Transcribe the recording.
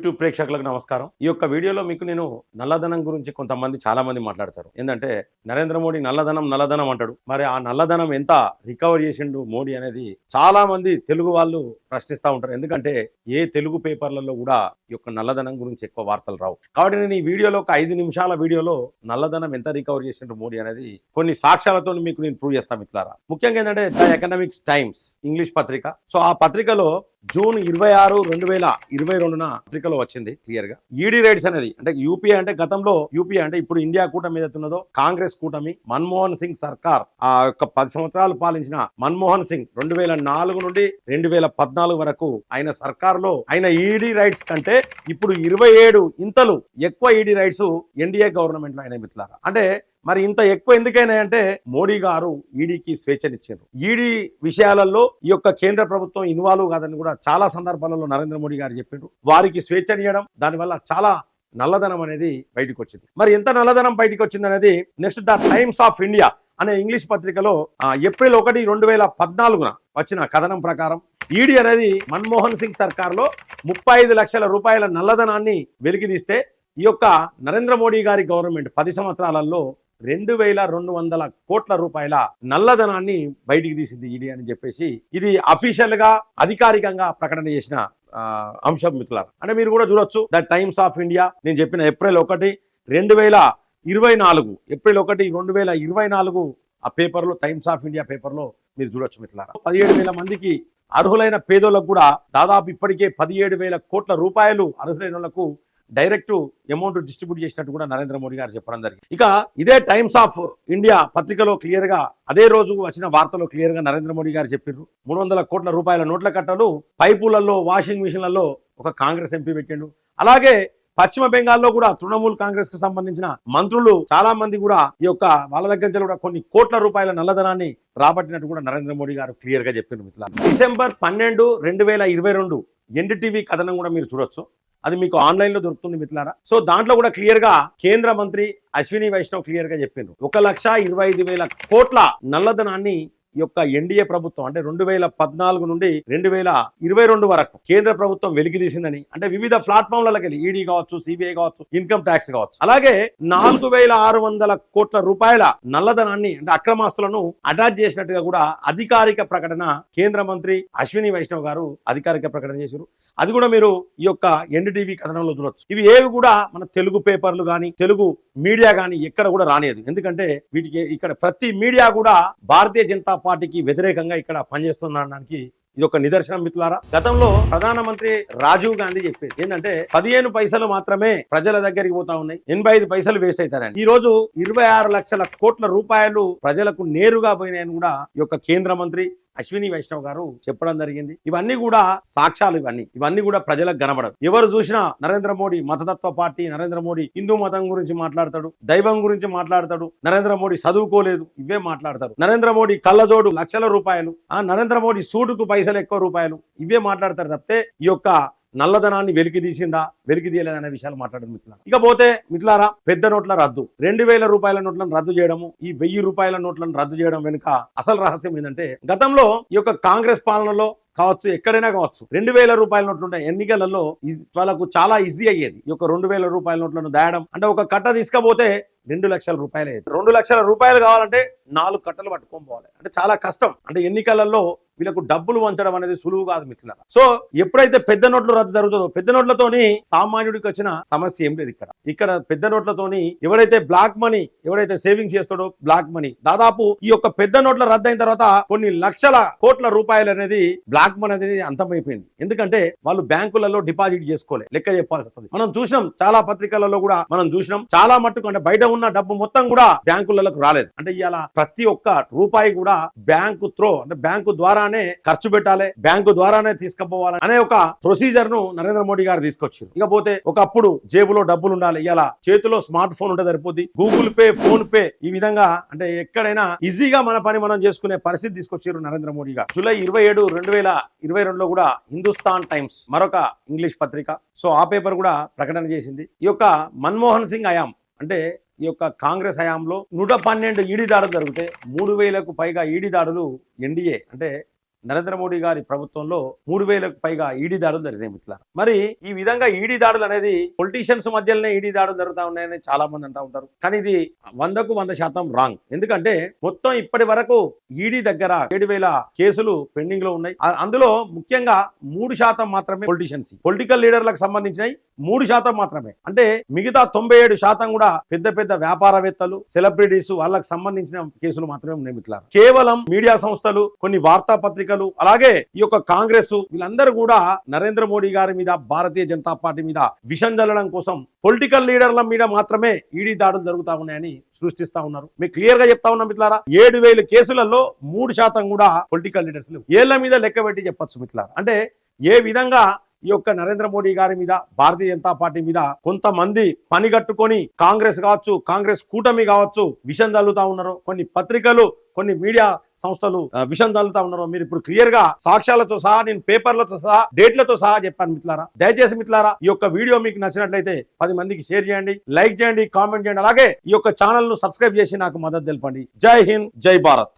YouTube ప్రేక్షకులకు నమస్కారం. ఈ యొక్క వీడియోలో మీకు నేను నల్లధనం గురించి కొంతమంది చాలా మంది మాట్లాడతారు. ఏంటంటే నరేంద్ర మోడీ నల్లధనం నల్లధనం అంటాడు. మరి ఆ నల్లధనం ఎంత రికవర్ చేసిండు మోడీ అనేది చాలా మంది తెలుగు వాళ్ళు ప్రశ్నిస్తూ ఉంటారు. ఎందుకంటే ఏ తెలుగు పేపర్లలో కూడా ఈ యొక్క నల్లధనం గురించి ఎక్కువ వార్తలు రావు. కాబట్టి నేను ఈ వీడియోలో ఒక ఐదు నిమిషాల వీడియోలో నల్లధనం ఎంత రికవర్ చేసిండు మోడీ అనేది కొన్ని సాక్ష్యాలతో మీకు నేను ప్రూవ్ చేస్తాను మిత్రులారా. ముఖ్యంగా ఏంటంటే ద ఎకనామిక్స్ టైమ్స్ ఇంగ్లీష్ పత్రిక. సో ఆ పత్రికలో జూన్ ఇరవై ఆరు రెండు వేల ఇరవై రెండున పత్రికలో వచ్చింది క్లియర్గా. ఈడీ రైడ్స్ అనేది అంటే యూపీఏ అంటే గతంలో యూపీఏ అంటే ఇప్పుడు ఇండియా కూటమి ఏదైతున్నదో కాంగ్రెస్ కూటమి మన్మోహన్ సింగ్ సర్కార్ ఆ యొక్క పది సంవత్సరాలు పాలించిన మన్మోహన్ సింగ్ రెండు వేల నాలుగు నుండి రెండు వేల పద్నాలుగు వరకు ఆయన సర్కార్లో ఆయన ఈడీ రైట్స్ కంటే ఇప్పుడు ఇరవై ఏడు ఇంతలు ఎక్కువ ఈడీ రైట్స్ ఎన్డీఏ గవర్నమెంట్లో ఆయన మిత్రులారా అంటే మరి ఇంత ఎక్కువ ఎందుకైనా అంటే మోడీ గారు ఈడీకి స్వేచ్ఛనిచ్చారు. ఈడీ విషయాలలో ఈ యొక్క కేంద్ర ప్రభుత్వం ఇన్వాల్వ్ కాదని కూడా చాలా సందర్భాలలో నరేంద్ర మోడీ గారు చెప్పారు. వారికి స్వేచ్ఛనియడం దానివల్ల చాలా నల్లధనం అనేది బయటకు వచ్చింది మరి ఎంత నల్లధనం బయటకు వచ్చింది అనేది next the Times of India అనే ఇంగ్లీష్ పత్రికలో ఏప్రిల్ ఒకటి రెండు వేల పద్నాలుగున వచ్చిన కథనం ప్రకారం ఈడీ అనేది మన్మోహన్ సింగ్ సర్కార్లో ముప్పై ఐదు లక్షల రూపాయల నల్లధనాన్ని వెలికితీస్తే ఈ యొక్క నరేంద్ర మోడీ గారి గవర్నమెంట్ పది సంవత్సరాలలో రెండు వేల రెండు వందల కోట్ల రూపాయల నల్లధనాన్ని బయటికి తీసింది ఈడీ అని చెప్పేసి ఇది అఫీషియల్గా అధికారికంగా ప్రకటన చేసిన అంశం మిత్రులారా. అంటే మీరు కూడా చూడొచ్చు. ద టైమ్స్ ఆఫ్ ఇండియా నేను చెప్పిన ఏప్రిల్ ఒకటి రెండు వేల ఇరవై నాలుగు ఏప్రిల్ ఒకటి రెండు వేల ఇరవై నాలుగు ఆ పేపర్లో టైమ్స్ ఆఫ్ ఇండియా పేపర్లో మీరు చూడొచ్చు మిత్రులారా. పదిహేడు వేల మందికి అర్హులైన పేదోళ్ళకు కూడా దాదాపు ఇప్పటికే పదిహేడు వేల కోట్ల రూపాయలు అర్హులైన వాళ్ళకు డైరెక్ట్ అమౌంట్ డిస్ట్రిబ్యూట్ చేసినట్టు కూడా నరేంద్ర మోడీ గారు చెప్పడం జరిగింది. ఇక ఇదే టైమ్స్ ఆఫ్ ఇండియా పత్రికలో క్లియర్గా అదే రోజు వచ్చిన వార్తలో క్లియర్గా నరేంద్ర మోడీ గారు చెప్పారు మూడు వందల కోట్ల రూపాయల నోట్ల కట్టలు పైపులలో వాషింగ్ మిషన్లలో ఒక కాంగ్రెస్ ఎంపీ పెట్టిండు. అలాగే పశ్చిమ బెంగాల్లో కూడా తృణమూల్ కాంగ్రెస్కు సంబంధించిన మంత్రులు చాలా మంది కూడా ఈ యొక్క వాళ్ళ దగ్గర నుంచి కూడా కొన్ని కోట్ల రూపాయల నల్లధనాన్ని రాబట్టినట్టు కూడా నరేంద్ర మోడీ గారు క్లియర్గా చెప్పారు మిత్రులారా. డిసెంబర్ పన్నెండు రెండు వేల ఇరవై రెండు ఎన్డీటీవీ కథనం కూడా మీరు చూడొచ్చు. అది మీకు ఆన్లైన్లో దొరుకుతుంది మిత్రులారా. సో దాంట్లో కూడా క్లియర్గా కేంద్ర మంత్రి అశ్విని వైష్ణవ్ క్లియర్గా చెప్పిండ్రు. ఒక లక్ష ఇరవై ఐదు వేల కోట్ల నల్లధనాన్ని యొక్క ఎన్డీఏ ప్రభుత్వం అంటే రెండు వేల పద్నాలుగు నుండి రెండు వేల ఇరవై రెండు వరకు కేంద్ర ప్రభుత్వం వెలికితీసిందని అంటే వివిధ ప్లాట్ఫామ్లకి వెళ్ళి ఈడీ కావచ్చు సిబిఐ కావచ్చు ఇన్కమ్ ట్యాక్స్ కావచ్చు. అలాగే నాలుగు వేల ఆరు వందల కోట్ల రూపాయల నల్లధనాన్ని అంటే అక్రమాస్తులను అటాచ్ చేసినట్టుగా కూడా అధికారిక ప్రకటన కేంద్ర మంత్రి అశ్విని వైష్ణవ్ గారు అధికారిక ప్రకటన చేశారు. అది కూడా మీరు ఈ యొక్క ఎన్డీటీవీ కథనంలో చూడొచ్చు. ఇవి ఏవి కూడా మన తెలుగు పేపర్లు కానీ తెలుగు మీడియా కానీ ఎక్కడ కూడా రానేది ఎందుకంటే వీటికి ఇక్కడ ప్రతి మీడియా కూడా భారతీయ జనతా పార్టీకి వ్యతిరేకంగా ఇక్కడ పనిచేస్తుండడానికి ఇది ఒక నిదర్శనం మిత్రులారా. గతంలో ప్రధానమంత్రి రాజీవ్ గాంధీ చెప్పేది ఏంటంటే పదిహేను పైసలు మాత్రమే ప్రజల దగ్గరికి పోతా ఉన్నాయి. ఎనభై ఐదు పైసలు వేస్ట్ అవుతారని. ఈ రోజు ఇరవై ఆరు లక్షల కోట్ల రూపాయలు ప్రజలకు నేరుగా పోయినాయని కూడా ఈ యొక్క కేంద్ర మంత్రి అశ్విని వైష్ణవ్ గారు చెప్పడం జరిగింది. ఇవన్నీ కూడా సాక్ష్యాలు ఇవన్నీ. ఇవన్నీ కూడా ప్రజలకు కనబడదు ఎవరు చూసినా నరేంద్ర మోడీ మతతత్వ పార్టీ నరేంద్ర మోడీ హిందూ మతం గురించి మాట్లాడతాడు దైవం గురించి మాట్లాడతాడు నరేంద్ర మోడీ చదువుకోలేదు ఇవే మాట్లాడతారు. నరేంద్ర మోడీ కళ్ళజోడు లక్షల రూపాయలు ఆ నరేంద్ర మోడీ సూటుకు పైసలు ఎక్కువ రూపాయలు ఇవే మాట్లాడతారు తప్పితే ఈ యొక్క నల్లధనాన్ని వెలికి తీసిందా వెలికి తీయలేదనే విషయాలు మాట్లాడడం మిత్రులారా. ఇకపోతే మిత్రులారా పెద్ద నోట్ల రద్దు. రెండు వేల రూపాయల నోట్లను రద్దు చేయడము ఈ వెయ్యి రూపాయల నోట్లను రద్దు చేయడం వెనుక అసలు రహస్యం ఏంటంటే గతంలో ఈ యొక్క కాంగ్రెస్ పాలనలో కావచ్చు ఎక్కడైనా కావచ్చు రెండు వేల రూపాయల నోట్లు ఉంటాయి ఎన్నికలలో వాళ్ళకు చాలా ఈజీ అయ్యేది. ఈ యొక్క రెండు వేల రూపాయల నోట్లను దాయడం. అంటే ఒక కట్ట తీసుకపోతే రెండు లక్షల రూపాయలు. అయ్యేది రెండు లక్షల రూపాయలు కావాలంటే నాలుగు కట్టలు పట్టుకొని పోవాలి. అంటే చాలా కష్టం. అంటే ఎన్నికలలో వీళ్ళకు డబ్బులు వంచడం అనేది సులువు కాదు మిత్రులారా. సో ఎప్పుడైతే పెద్ద నోట్లు రద్దు జరుగుతుందో పెద్ద నోట్లతోని సామాన్యుడికి వచ్చిన సమస్య ఏం లేదు ఇక్కడ. ఇక్కడ పెద్ద నోట్లతోని ఎవరైతే బ్లాక్ మనీ ఎవరైతే సేవింగ్ చేస్తాడో బ్లాక్ మనీ. దాదాపు ఈ యొక్క పెద్ద నోట్ల రద్దు అయిన తర్వాత కొన్ని లక్షల కోట్ల రూపాయలు అనేది బ్లాక్ మనీ అనేది అంతమైపోయింది. ఎందుకంటే వాళ్ళు బ్యాంకులలో డిపాజిట్ చేసుకోలే. లెక్క చెప్పాల్సి వస్తుంది. మనం చూసినాం చాలా పత్రికలలో కూడా మనం చూసినాం. చాలా మట్టుకు అంటే బయట ఉన్న డబ్బు మొత్తం కూడా బ్యాంకులకు రాలేదు. అంటే ఇవాళ ప్రతి ఒక్క రూపాయి కూడా బ్యాంకు త్రో అంటే బ్యాంకు ద్వారానే ఖర్చు పెట్టాలి బ్యాంకు ద్వారానే తీసుకుపోవాలి అనే ఒక ప్రొసీజర్ను నరేంద్ర మోడీ గారు తీసుకొచ్చారు. ఇకపోతే ఒకప్పుడు జేబులో డబ్బులు ఉండాలి. ఇలా చేతిలో స్మార్ట్ ఫోన్ ఉంటే సరిపోద్ది. గూగుల్ పే ఫోన్ పే ఈ విధంగా అంటే ఎక్కడైనా ఈజీగా మన పని మనం చేసుకునే పరిస్థితి తీసుకొచ్చారు నరేంద్ర మోడీ గారు. జూలై ఇరవై ఏడు రెండు వేల ఇరవై రెండులో కూడా హిందుస్థాన్ టైమ్స్ మరొక ఇంగ్లీష్ పత్రిక. సో ఆ పేపర్ కూడా ప్రకటన చేసింది. ఈ యొక్క మన్మోహన్ సింగ్ అయాం అంటే ఈ యొక్క కాంగ్రెస్ హయాంలో నూట పన్నెండు ఈడీ దాడులు జరిగితే మూడు వేలకు పైగా ఈడీ దాడులు ఎన్డీఏ అంటే నరేంద్ర మోడీ గారి ప్రభుత్వంలో మూడు వేలకు పైగా ఈడీ దాడులు జరిగినాయి మిత్రులారా. మరి ఈ విధంగా ఈడీ దాడులు అనేది పొలిటీషియన్స్ మధ్యలోనే ఈడీ దాడులు జరుగుతా ఉన్నాయని చాలా మంది అంటూ ఉంటారు. కానీ ఇది వందకు వంద శాతం రాంగ్. ఎందుకంటే మొత్తం ఇప్పటి వరకు ఈడీ దగ్గర ఏడు వేల కేసులు పెండింగ్లో ఉన్నాయి అందులో ముఖ్యంగా మూడు శాతం మాత్రమే పొలిటీషియన్స్ పొలిటికల్ లీడర్లకు సంబంధించినవి మూడు శాతం మాత్రమే. అంటే మిగతా తొంభై ఏడు శాతం కూడా పెద్ద పెద్ద వ్యాపారవేత్తలు సెలబ్రిటీస్ వాళ్ళకి సంబంధించిన కేసులు మాత్రమే ఉన్నాయి కేవలం మీడియా సంస్థలు కొన్ని వార్తాపత్రికలు అలాగే ఈ యొక్క కాంగ్రెస్ వీళ్ళందరూ కూడా నరేంద్ర మోడీ గారి మీద భారతీయ జనతా పార్టీ మీద విషం జల్లడం కోసం పొలిటికల్ లీడర్ల మీద మాత్రమే ఈడీ దాడులు జరుగుతా ఉన్నాయని సృష్టిస్తా ఉన్నారు. మీకు క్లియర్గా చెప్తా ఉన్నా మిత్రులారా ఏడు వేలు కేసులలో మూడు శాతం కూడా పొలిటికల్ లీడర్స్ ఏళ్ళ మీద లెక్క పెట్టి చెప్పొచ్చు మిత్రులారా. అంటే ఏ విధంగా ఈ యొక్క నరేంద్ర మోడీ గారి మీద భారతీయ జనతా పార్టీ మీద కొంతమంది పనిగట్టుకొని కాంగ్రెస్ కావచ్చు కాంగ్రెస్ కూటమి కావచ్చు విషం చల్లుతా ఉన్నారు కొన్ని పత్రికలు కొన్ని మీడియా సంస్థలు విషం చల్లుతా ఉన్నారు మీరు ఇప్పుడు క్లియర్గా సాక్ష్యాలతో సహా నేను పేపర్లతో సహా డేట్లతో సహా చెప్పాను మిత్రులారా. దయచేసి మిత్రులారా ఈ యొక్క వీడియో మీకు నచ్చినట్లయితే పది మందికి షేర్ చేయండి లైక్ చేయండి కామెంట్ చేయండి. అలాగే ఈ యొక్క ఛానల్ను సబ్స్క్రైబ్ చేసి నాకు మద్దతు తెలపండి. జై హింద్ జై భారత్.